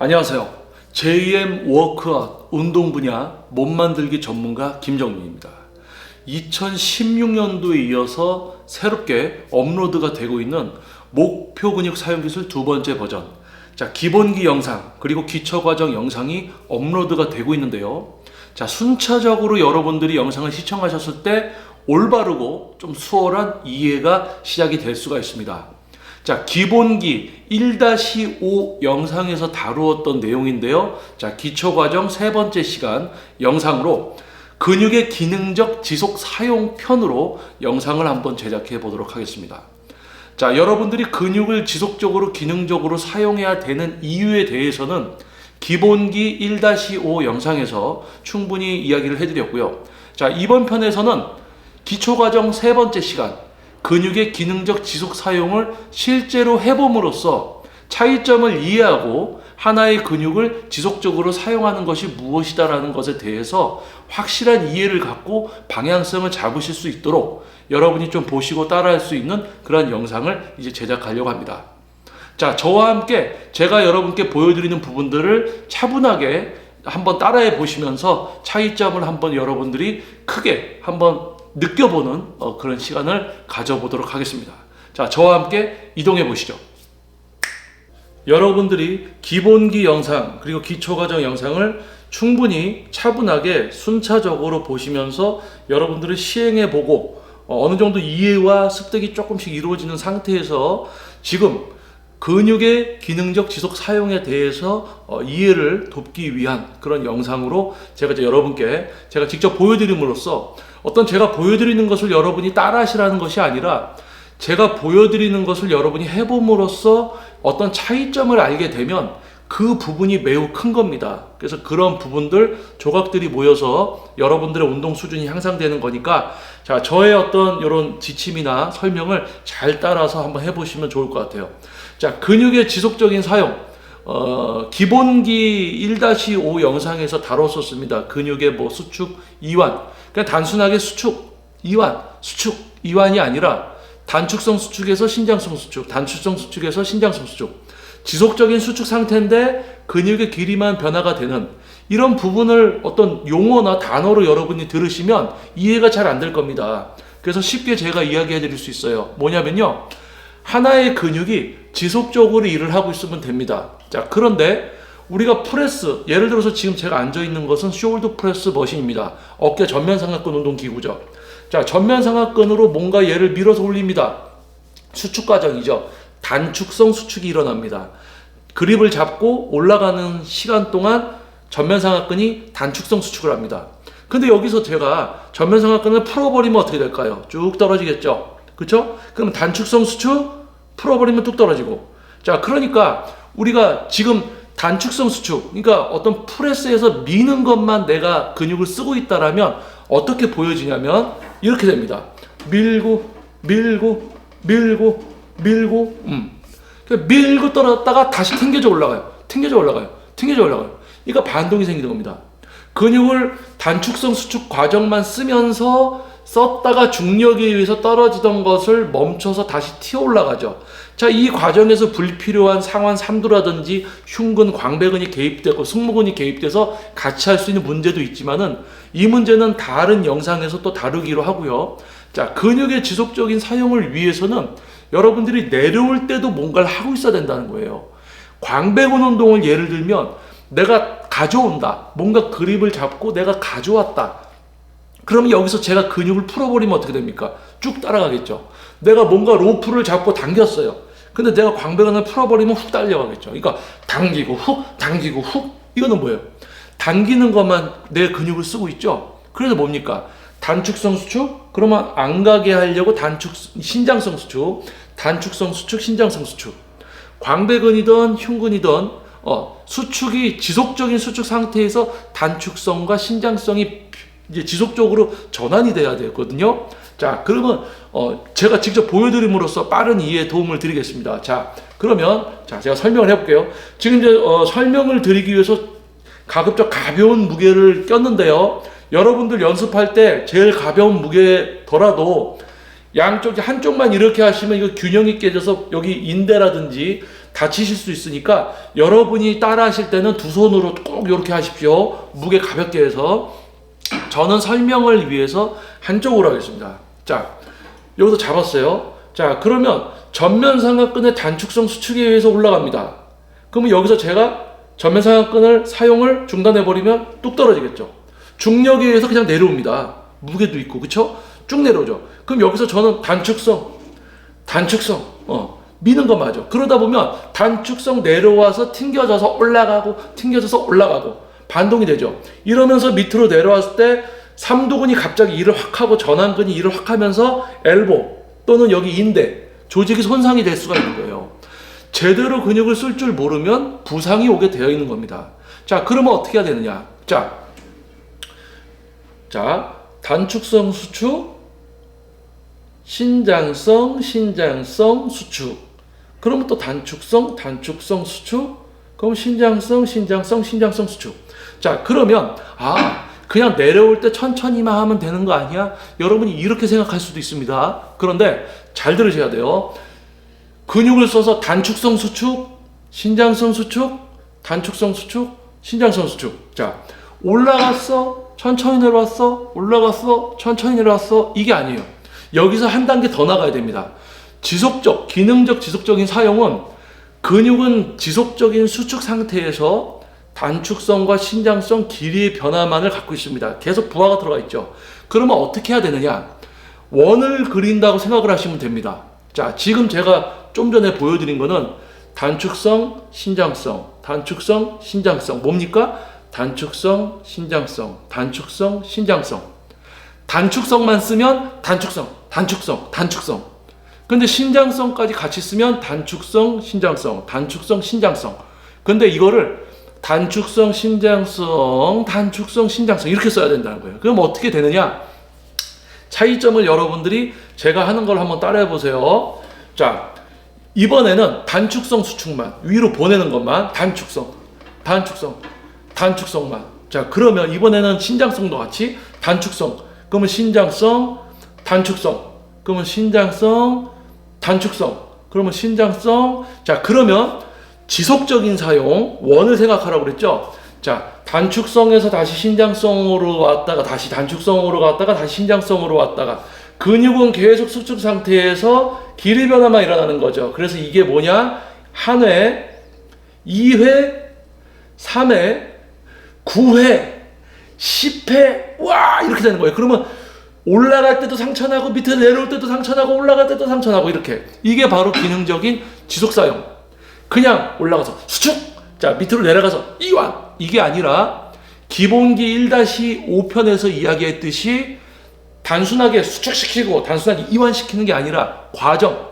안녕하세요. JM 워크아웃 운동 분야 몸 만들기 전문가 김정민입니다. 2016년도에 이어서 새롭게 업로드가 되고 있는 목표 근육 사용 기술 두 번째 버전. 자, 기본기 영상 그리고 기초 과정 영상이 업로드가 되고 있는데요. 자, 순차적으로 여러분들이 영상을 시청하셨을 때 올바르고 좀 수월한 이해가 시작이 될 수가 있습니다. 자, 기본기 1-5 영상에서 다루었던 내용인데요. 자, 기초 과정 세 번째 시간 영상으로 근육의 기능적 지속 사용 편으로 영상을 한번 제작해 보도록 하겠습니다. 자, 여러분들이 근육을 지속적으로 기능적으로 사용해야 되는 이유에 대해서는 기본기 1-5 영상에서 충분히 이야기를 해드렸고요. 자, 이번 편에서는 기초과정 세 번째 시간, 근육의 기능적 지속 사용을 실제로 해봄으로써 차이점을 이해하고 하나의 근육을 지속적으로 사용하는 것이 무엇이다라는 것에 대해서 확실한 이해를 갖고 방향성을 잡으실 수 있도록 여러분이 좀 보시고 따라할 수 있는 그런 영상을 이제 제작하려고 합니다. 자, 저와 함께 제가 여러분께 보여드리는 부분들을 차분하게 한번 따라해 보시면서 차이점을 한번 여러분들이 크게 한번 느껴보는 어, 그런 시간을 가져보도록 하겠습니다. 자, 저와 함께 이동해 보시죠. 여러분들이 기본기 영상 그리고 기초과정 영상을 충분히 차분하게 순차적으로 보시면서 여러분들이 시행해 보고 어, 어느 정도 이해와 습득이 조금씩 이루어지는 상태에서 지금 근육의 기능적 지속 사용에 대해서 어, 이해를 돕기 위한 그런 영상으로 제가 이제 여러분께 제가 직접 보여드림으로써 어떤 제가 보여드리는 것을 여러분이 따라하시라는 것이 아니라 제가 보여드리는 것을 여러분이 해봄으로써 어떤 차이점을 알게 되면 그 부분이 매우 큰 겁니다. 그래서 그런 부분들 조각들이 모여서 여러분들의 운동 수준이 향상되는 거니까 자 저의 어떤 이런 지침이나 설명을 잘 따라서 한번 해보시면 좋을 것 같아요. 자 근육의 지속적인 사용 어, 기본기 1-5 영상에서 다뤘었습니다. 근육의 뭐 수축, 이완. 그냥 단순하게 수축, 이완, 수축, 이완이 아니라 단축성 수축에서 신장성 수축, 단축성 수축에서 신장성 수축. 지속적인 수축 상태인데 근육의 길이만 변화가 되는 이런 부분을 어떤 용어나 단어로 여러분이 들으시면 이해가 잘 안 될 겁니다. 그래서 쉽게 제가 이야기해 드릴 수 있어요. 뭐냐면요. 하나의 근육이 지속적으로 일을 하고 있으면 됩니다. 자, 그런데 우리가 프레스, 예를 들어서 지금 제가 앉아 있는 것은 숄더 프레스 머신입니다. 어깨 전면 삼각근 운동 기구죠. 자, 전면 삼각근으로 뭔가 얘를 밀어서 올립니다. 수축 과정이죠. 단축성 수축이 일어납니다. 그립을 잡고 올라가는 시간 동안 전면 삼각근이 단축성 수축을 합니다. 근데 여기서 제가 전면 삼각근을 풀어버리면 어떻게 될까요? 쭉 떨어지겠죠. 그렇죠? 그럼 단축성 수축 풀어버리면 뚝 떨어지고. 자, 그러니까 우리가 지금 단축성 수축, 그러니까 어떤 프레스에서 미는 것만 내가 근육을 쓰고 있다라면 어떻게 보여지냐면 이렇게 됩니다. 밀고, 밀고, 밀고, 밀고, 음. 그러니까 밀고 떨어졌다가 다시 튕겨져 올라가요. 튕겨져 올라가요. 튕겨져 올라가요. 그러니까 반동이 생기는 겁니다. 근육을 단축성 수축 과정만 쓰면서 썼다가 중력에 의해서 떨어지던 것을 멈춰서 다시 튀어 올라가죠. 자, 이 과정에서 불필요한 상완 삼두라든지 흉근, 광배근이 개입되고 승모근이 개입돼서 같이 할 수 있는 문제도 있지만은 이 문제는 다른 영상에서 또 다루기로 하고요. 자, 근육의 지속적인 사용을 위해서는 여러분들이 내려올 때도 뭔가를 하고 있어야 된다는 거예요. 광배근 운동을 예를 들면 내가 가져온다. 뭔가 그립을 잡고 내가 가져왔다. 그러면 여기서 제가 근육을 풀어버리면 어떻게 됩니까? 쭉 따라가겠죠. 내가 뭔가 로프를 잡고 당겼어요. 근데 내가 광배근을 풀어버리면 훅 달려가겠죠. 그러니까 당기고 훅, 당기고 훅. 이거는 뭐예요? 당기는 것만 내 근육을 쓰고 있죠. 그래서 뭡니까? 단축성 수축? 그러면 안 가게 하려고 단축, 신장성 수축, 단축성 수축, 신장성 수축. 광배근이든 흉근이든 어, 수축이 지속적인 수축 상태에서 단축성과 신장성이 이제 지속적으로 전환이 돼야 되거든요. 자, 그러면 어, 제가 직접 보여드림으로써 빠른 이해에 도움을 드리겠습니다. 자, 그러면 자 제가 설명을 해볼게요. 지금 이제 어, 설명을 드리기 위해서 가급적 가벼운 무게를 꼈는데요. 여러분들 연습할 때 제일 가벼운 무게더라도 양쪽이 한쪽만 이렇게 하시면 이거 균형이 깨져서 여기 인대라든지 다치실 수 있으니까 여러분이 따라 하실 때는 두 손으로 꼭 이렇게 하십시오. 무게 가볍게 해서 저는 설명을 위해서 한쪽으로 하겠습니다. 자, 여기서 잡았어요. 자, 그러면 전면 삼각근의 단축성 수축에 의해서 올라갑니다. 그러면 여기서 제가 전면 삼각근을 사용을 중단해 버리면 뚝 떨어지겠죠. 중력에 의해서 그냥 내려옵니다. 무게도 있고, 그쵸? 쭉 내려오죠. 그럼 여기서 저는 단축성, 단축성, 어, 미는 거 맞아. 그러다 보면 단축성 내려와서 튕겨져서 올라가고, 튕겨져서 올라가고, 반동이 되죠. 이러면서 밑으로 내려왔을 때 삼두근이 갑자기 일을 확 하고 전완근이 일을 확 하면서 엘보 또는 여기 인대 조직이 손상이 될 수가 있는 거예요. 제대로 근육을 쓸 줄 모르면 부상이 오게 되어 있는 겁니다. 자, 그러면 어떻게 해야 되느냐? 자, 자, 단축성 수축, 신장성, 신장성 수축. 그러면 또 단축성, 단축성 수축. 그럼 신장성, 신장성, 신장성 수축. 자, 그러면 아, 그냥 내려올 때 천천히만 하면 되는 거 아니야? 여러분이 이렇게 생각할 수도 있습니다. 그런데 잘 들으셔야 돼요. 근육을 써서 단축성 수축, 신장성 수축, 단축성 수축, 신장성 수축. 자, 올라갔어, 천천히 내려왔어, 올라갔어, 천천히 내려왔어. 이게 아니에요. 여기서 한 단계 더 나가야 됩니다. 지속적, 기능적 지속적인 사용은 근육은 지속적인 수축 상태에서 단축성과 신장성, 길이의 변화만을 갖고 있습니다. 계속 부하가 들어가 있죠. 그러면 어떻게 해야 되느냐? 원을 그린다고 생각을 하시면 됩니다. 자, 지금 제가 좀 전에 보여드린 거는 단축성, 신장성, 단축성, 신장성. 뭡니까? 단축성, 신장성, 단축성, 신장성. 단축성만 쓰면 단축성, 단축성, 단축성. 근데 신장성까지 같이 쓰면 단축성, 신장성, 단축성, 신장성. 근데 이거를 단축성, 신장성, 단축성, 신장성 이렇게 써야 된다는 거예요. 그럼 어떻게 되느냐? 차이점을 여러분들이 제가 하는 걸 한번 따라해 보세요. 자, 이번에는 단축성 수축만 위로 보내는 것만 단축성, 단축성, 단축성만. 자, 그러면 이번에는 신장성도 같이 단축성. 그러면 신장성, 단축성. 그러면 신장성, 단축성. 그러면 신장성. 자, 그러면 지속적인 사용, 원을 생각하라고 그랬죠? 자, 단축성에서 다시 신장성으로 왔다가 다시 단축성으로 갔다가 다시 신장성으로 왔다가 근육은 계속 수축 상태에서 길이 변화만 일어나는 거죠. 그래서 이게 뭐냐? 한 회, 2회, 3회, 9회, 10회, 와! 이렇게 되는 거예요. 그러면 올라갈 때도 상처나고 밑에 내려올 때도 상처나고 올라갈 때도 상처나고 이렇게. 이게 바로 기능적인 지속 사용. 그냥 올라가서 수축! 자, 밑으로 내려가서 이완! 이게 아니라 기본기 1-5편에서 이야기했듯이 단순하게 수축시키고 단순하게 이완시키는 게 아니라 과정.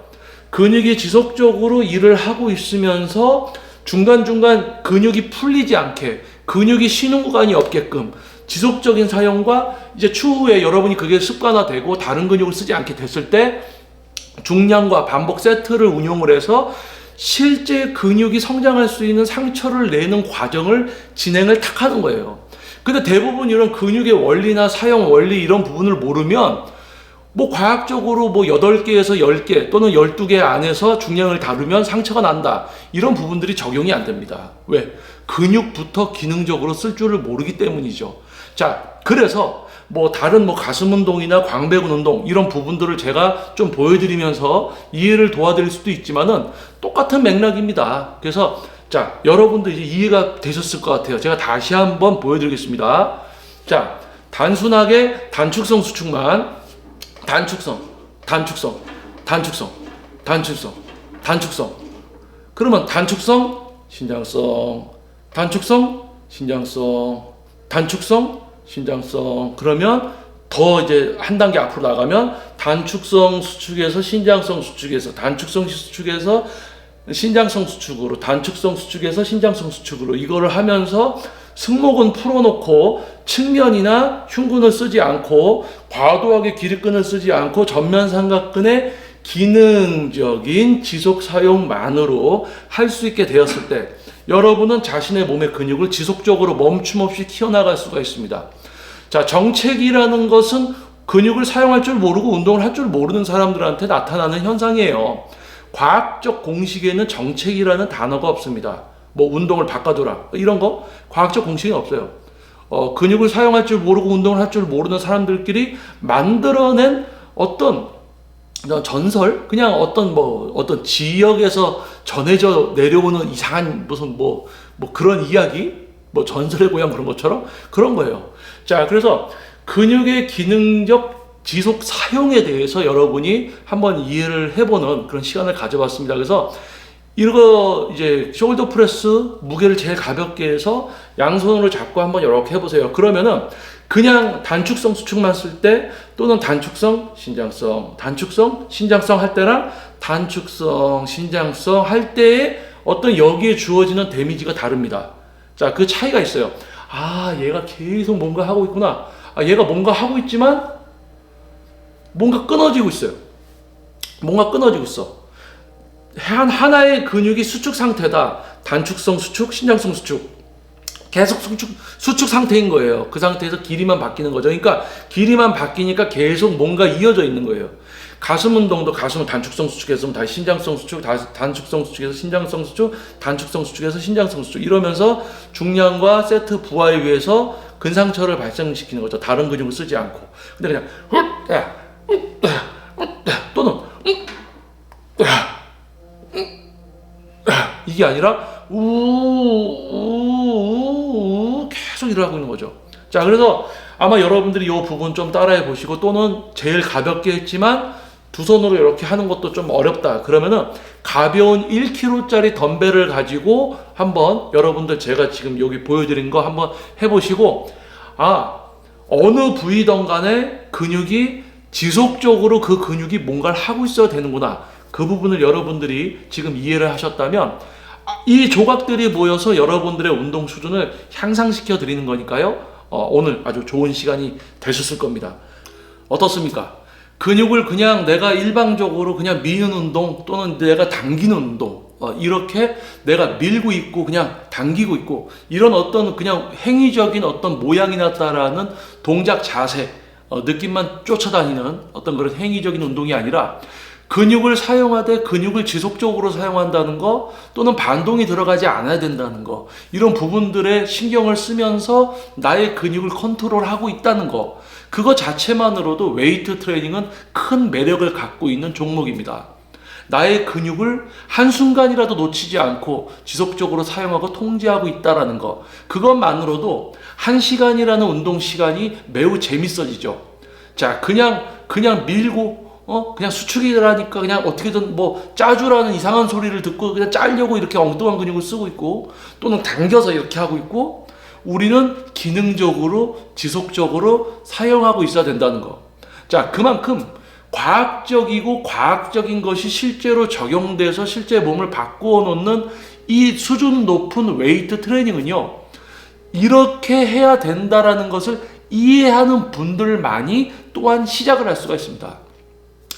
근육이 지속적으로 일을 하고 있으면서 중간중간 근육이 풀리지 않게 근육이 쉬는 구간이 없게끔 지속적인 사용과 이제 추후에 여러분이 그게 습관화되고 다른 근육을 쓰지 않게 됐을 때 중량과 반복 세트를 운용을 해서 실제 근육이 성장할 수 있는 상처를 내는 과정을 진행을 탁 하는 거예요. 근데 대부분 이런 근육의 원리나 사용 원리 이런 부분을 모르면 뭐 과학적으로 뭐 8개에서 10개 또는 12개 안에서 중량을 다루면 상처가 난다. 이런 부분들이 적용이 안 됩니다. 왜? 근육부터 기능적으로 쓸 줄을 모르기 때문이죠. 자, 그래서 뭐 다른 뭐 가슴 운동이나 광배근 운동 이런 부분들을 제가 좀 보여드리면서 이해를 도와드릴 수도 있지만은 똑같은 맥락입니다. 그래서 자, 여러분도 이제 이해가 되셨을 것 같아요. 제가 다시 한번 보여드리겠습니다. 자, 단순하게 단축성 수축만 단축성, 단축성, 단축성, 단축성, 단축성. 그러면 단축성, 신장성, 단축성, 신장성, 단축성, 신장성. 그러면 더 이제 한 단계 앞으로 나가면 단축성 수축에서 신장성 수축에서 단축성 수축에서 신장성 수축으로 단축성 수축에서 신장성 수축으로 이거를 하면서 승모근 풀어놓고 측면이나 흉근을 쓰지 않고 과도하게 기립근을 쓰지 않고 전면 삼각근의 기능적인 지속 사용만으로 할 수 있게 되었을 때 여러분은 자신의 몸의 근육을 지속적으로 멈춤 없이 키워나갈 수가 있습니다. 자, 정체기라는 것은 근육을 사용할 줄 모르고 운동을 할 줄 모르는 사람들한테 나타나는 현상이에요. 과학적 공식에는 정책이라는 단어가 없습니다. 뭐 운동을 바꿔줘라 이런 거 과학적 공식이 없어요. 어, 근육을 사용할 줄 모르고 운동을 할 줄 모르는 사람들끼리 만들어낸 어떤 전설 그냥 어떤 뭐 어떤 지역에서 전해져 내려오는 이상한 무슨 뭐뭐 그런 이야기 뭐 전설의 고향 그런 것처럼 그런 거예요. 자 그래서 근육의 기능적 지속 사용에 대해서 여러분이 한번 이해를 해보는 그런 시간을 가져봤습니다. 그래서 이거 이제 숄더 프레스 무게를 제일 가볍게 해서 양손으로 잡고 한번 이렇게 해보세요. 그러면은 그냥 단축성 수축만 쓸 때 또는 단축성 신장성 단축성 신장성 할 때랑 단축성 신장성 할 때에 어떤 여기에 주어지는 데미지가 다릅니다. 자, 그 차이가 있어요. 아, 얘가 계속 뭔가 하고 있구나. 아, 얘가 뭔가 하고 있지만 뭔가 끊어지고 있어요. 뭔가 끊어지고 있어. 한 하나의 근육이 수축 상태다. 단축성 수축, 신장성 수축. 계속 수축, 수축 상태인 거예요. 그 상태에서 길이만 바뀌는 거죠. 그러니까 길이만 바뀌니까 계속 뭔가 이어져 있는 거예요. 가슴 운동도 가슴은 단축성 수축에서 다시 신장성 수축, 다시 단축성 수축에서 신장성 수축, 단축성 수축에서 신장성 수축 이러면서 중량과 세트 부하에 의해서 근상처를 발생시키는 거죠. 다른 근육을 쓰지 않고. 근데 그냥 훗, 또는 이게 아니라 우우 우 계속 일어나고 있는 거죠. 자, 그래서 아마 여러분들이 이 부분 좀 따라해 보시고 또는 제일 가볍게 했지만 두 손으로 이렇게 하는 것도 좀 어렵다. 그러면은 가벼운 1kg짜리 덤벨을 가지고 한번 여러분들 제가 지금 여기 보여드린 거 한번 해보시고 아 어느 부위든 간에 근육이 지속적으로 그 근육이 뭔가를 하고 있어야 되는구나. 그 부분을 여러분들이 지금 이해를 하셨다면 이 조각들이 모여서 여러분들의 운동 수준을 향상시켜 드리는 거니까요. 어, 오늘 아주 좋은 시간이 되셨을 겁니다. 어떻습니까? 근육을 그냥 내가 일방적으로 그냥 미는 운동 또는 내가 당기는 운동 어, 이렇게 내가 밀고 있고 그냥 당기고 있고 이런 어떤 그냥 행위적인 어떤 모양이나 따라하는 동작 자세 어, 느낌만 쫓아다니는 어떤 그런 행위적인 운동이 아니라 근육을 사용하되 근육을 지속적으로 사용한다는 거 또는 반동이 들어가지 않아야 된다는 거 이런 부분들에 신경을 쓰면서 나의 근육을 컨트롤하고 있다는 거 그거 자체만으로도 웨이트 트레이닝은 큰 매력을 갖고 있는 종목입니다. 나의 근육을 한순간이라도 놓치지 않고 지속적으로 사용하고 통제하고 있다라는 거. 그것만으로도 한 시간이라는 운동 시간이 매우 재밌어지죠. 자, 그냥, 그냥 밀고, 어, 그냥 수축이라니까 그냥 어떻게든 뭐 짜주라는 이상한 소리를 듣고 그냥 짜려고 이렇게 엉뚱한 근육을 쓰고 있고 또는 당겨서 이렇게 하고 있고 우리는 기능적으로 지속적으로 사용하고 있어야 된다는 거. 자, 그만큼 과학적이고 과학적인 것이 실제로 적용돼서 실제 몸을 바꾸어 놓는 이 수준 높은 웨이트 트레이닝은요. 이렇게 해야 된다라는 것을 이해하는 분들만이 또한 시작을 할 수가 있습니다.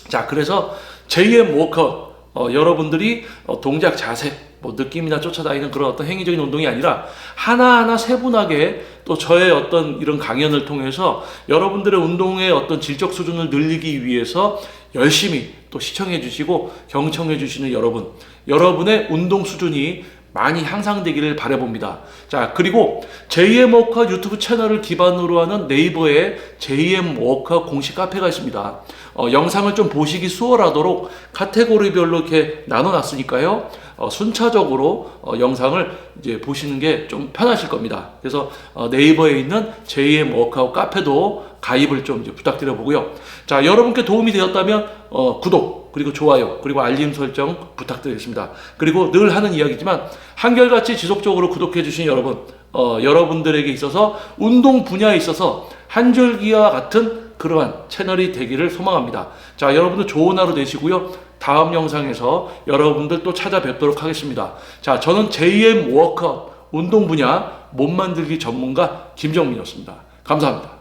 자, 그래서 JM 워커 어, 여러분들이 어, 동작 자세 뭐 느낌이나 쫓아다니는 그런 어떤 행위적인 운동이 아니라 하나하나 세분하게 또 저의 어떤 이런 강연을 통해서 여러분들의 운동의 어떤 질적 수준을 늘리기 위해서 열심히 또 시청해 주시고 경청해 주시는 여러분, 여러분의 운동 수준이 많이 향상되기를 바라봅니다. 자, 그리고 JM 워커 유튜브 채널을 기반으로 하는 네이버에 JM 워커 공식 카페가 있습니다. 어, 영상을 좀 보시기 수월하도록 카테고리별로 이렇게 나눠놨으니까요. 어, 순차적으로 어, 영상을 이제 보시는 게 좀 편하실 겁니다. 그래서 어, 네이버에 있는 JM 워크아웃 카페도 가입을 좀 부탁드려 보고요. 자, 여러분께 도움이 되었다면 어, 구독 그리고 좋아요 그리고 알림 설정 부탁드리겠습니다. 그리고 늘 하는 이야기지만 한결같이 지속적으로 구독해 주신 여러분, 어, 여러분들에게 있어서 운동 분야에 있어서 한줄기와 같은 그러한 채널이 되기를 소망합니다. 자, 여러분들 좋은 하루 되시고요. 다음 영상에서 여러분들 또 찾아뵙도록 하겠습니다. 자, 저는 JM 워커 운동 분야 몸 만들기 전문가 김정민이었습니다. 감사합니다.